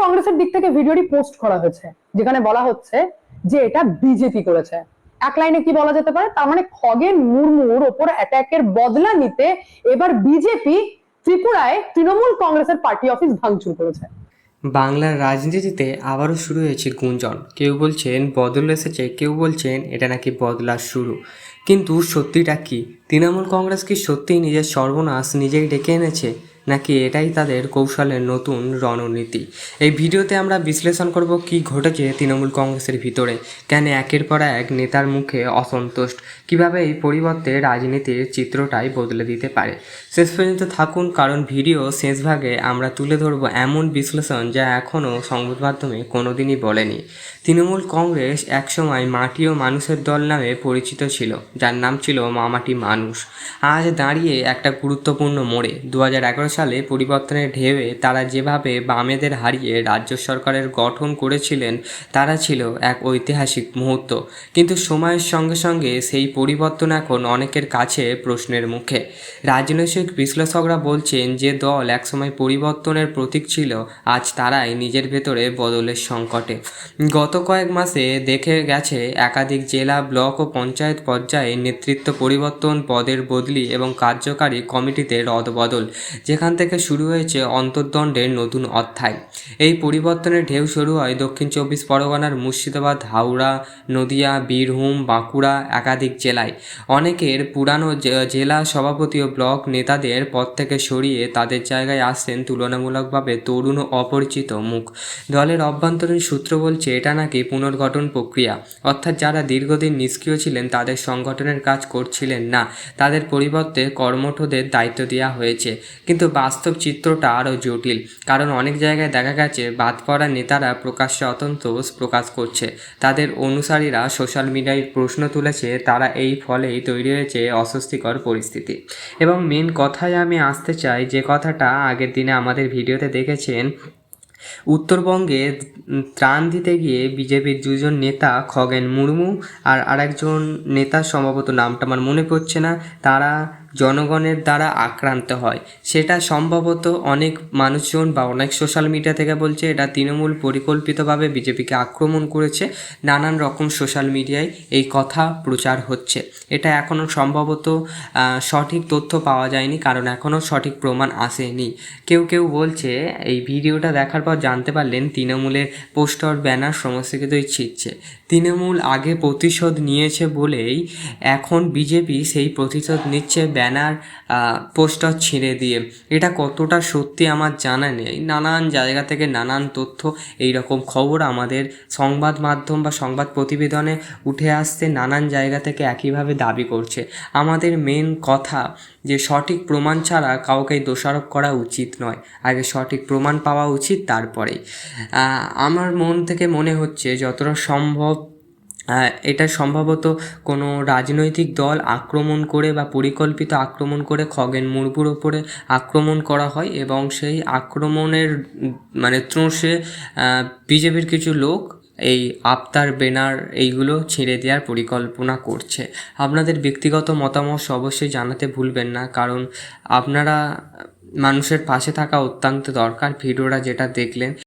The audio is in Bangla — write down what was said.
কংগ্রেসের দিক থেকে ভিডিওটি পোস্ট করা হয়েছে, যেখানে বলা হচ্ছে যে এটা বিজেপি করেছে। এক লাইনে কি বলা যেতে পারে? তার মানে খগেন মুর্মুর ওপর অ্যাটাকের বদলা নিতে এবার বিজেপি ত্রিপুরায় তৃণমূল কংগ্রেসের পার্টি অফিস ভাঙচুর করেছে। বাংলার রাজনীতিতে আবারও শুরু হয়েছে গুঞ্জন। কেউ বলছেন বদল এসেছে, কেউ বলছেন এটা নাকি বদলার শুরু। কিন্তু সত্যিটা কি? তৃণমূল কংগ্রেস কি সত্যিই নিজের সর্বনাশ নিজেই ডেকে এনেছে? নাকি এটাই তাদের কৌশলের নতুন রণনীতি? এই ভিডিওতে আমরা বিশ্লেষণ করব কি ঘটেছে তৃণমূল কংগ্রেসের ভিতরে, কেন একের পর এক নেতার মুখে অসন্তুষ্ট, কীভাবে এই পরিবর্তে রাজনীতির চিত্রটাই বদলে দিতে পারে। শেষ পর্যন্ত থাকুন, কারণ ভিডিও শেষ ভাগে আমরা তুলে ধরব এমন বিশ্লেষণ যা এখনও সংবাদ মাধ্যমে কোনোদিনই বলেনি। তৃণমূল কংগ্রেস একসময় মাটি ও মানুষের দল নামে পরিচিত ছিল, যার নাম ছিল মামাটি মানুষ। আজ দাঁড়িয়ে একটা গুরুত্বপূর্ণ মোড়ে দু হাজার এগারো সালে পরিবর্তনের ঢেউয়ে তারা যেভাবে বামেদের হারিয়ে রাজ্য সরকারের গঠন করেছিলেন, তারা ছিল এক ঐতিহাসিক মুহূর্ত। কিন্তু সময়ের সঙ্গে সঙ্গে সেই পরিবর্তন এখন অনেকের কাছে প্রশ্নের মুখে। রাজনৈতিক বিশ্লেষকরা বলছেন যে দল একসময় পরিবর্তনের প্রতীক ছিল, আজ তারাই নিজের ভেতরে বদলের সংকটে। গত কয়েক মাসে দেখে গেছে, একাধিক জেলা, ব্লক ও পঞ্চায়েত পর্যায়ে নেতৃত্ব পরিবর্তন, পদের বদলি এবং কার্যকারী কমিটিতে রদবদল, যেখান থেকে শুরু হয়েছে অন্তর্দণ্ডের নতুন অধ্যায়। এই পরিবর্তনের ঢেউ শুরু হয় দক্ষিণ চব্বিশ পরগনার মুর্শিদাবাদ, হাওড়া, নদিয়া, বীরভূম, বাঁকুড়া একাধিক জেলায়। অনেকের পুরানো জেলা সভাপতি ও ব্লক নেতাদের পদ থেকে সরিয়ে তাদের জায়গায় আসছেন তুলনামূলকভাবে তরুণ ও অপরিচিত মুখ। দলের অভ্যন্তরীণ সূত্র বলছে, এটা নাকি পুনর্গঠন প্রক্রিয়া। অর্থাৎ যারা দীর্ঘদিন নিষ্ক্রিয় ছিলেন, তাদের সংগঠনের কাজ করছিলেন না। তাদের পরিবর্তে কর্মঠদের দায়িত্ব দেওয়া হয়েছে। কিন্তু বাস্তব চিত্রটা আরও জটিল, কারণ অনেক জায়গায় দেখা গেছে বাদ পড়া নেতারা প্রকাশ্যে অসন্তোষ প্রকাশ করছে। তাদের অনুসারীরা সোশ্যাল মিডিয়ায় প্রশ্ন তুলেছে, তারা এই ফলেই তৈরি হয়েছে অস্বস্তিকর পরিস্থিতি। এবং মেন কথায় আমি আসতে চাই, যে কথাটা আগের দিনে আমাদের ভিডিওতে দেখেছেন, উত্তরবঙ্গে ত্রাণ দিতে গিয়ে বিজেপির দুজন নেতা খগেন মুর্মু আর আরেকজন নেতা সম্ভবত নামটা আমার মনে পড়ছে না, তারা জনগণের দ্বারা আক্রান্ত হয়। সেটা সম্ভবত অনেক মানুষজন বা অনেক সোশ্যাল মিডিয়া থেকে বলছে এটা তৃণমূল পরিকল্পিতভাবে বিজেপিকে আক্রমণ করেছে। নানান রকম সোশ্যাল মিডিয়ায় এই কথা প্রচার হচ্ছে। এটা এখনও সম্ভবত সঠিক তথ্য পাওয়া যায়নি, কারণ এখনও সঠিক প্রমাণ আসেনি। কেউ কেউ বলছে, এই ভিডিওটা দেখার পর জানতে পারলেন তৃণমূলের পোস্টার, ব্যানার সমস্ত কিছুই ছিটছে। তৃণমূল আগে প্রতিশোধ নিয়েছে বলেই এখন বিজেপি সেই প্রতিশোধ নিচ্ছে ব্যানার পোস্টার ছিঁড়ে দিয়ে। এটা কতটা সত্যি আমার জানা নেই। নানান জায়গা থেকে নানান তথ্য এই রকম খবর আমাদের সংবাদ মাধ্যম বা সংবাদ প্রতিবেদনে উঠে আসতে নানান জায়গা থেকে একইভাবে দাবি করছে। আমাদের মেন কথা যে সঠিক প্রমাণ ছাড়া কাউকে দোষারোপ করা উচিত নয়। আগে সঠিক প্রমাণ পাওয়া উচিত, তারপরেই। আমার মন থেকে মনে হচ্ছে যতটা সম্ভব এটা সম্ভবত কোনো রাজনৈতিক দল আক্রমণ করে বা পরিকল্পিত আক্রমণ করে খগেন মুর্মুর ওপরে আক্রমণ করা হয় এবং সেই আক্রমণের মানে ত্রুঁসে বিজেপির কিছু লোক এই আফতার, বেনার এইগুলো ছিঁড়ে দেওয়ার পরিকল্পনা করছে। আপনাদের ব্যক্তিগত মতামত অবশ্যই জানাতে ভুলবেন না, কারণ আপনারা মানুষের পাশে থাকা অত্যন্ত দরকার। ভিডিওটা যেটা দেখলেন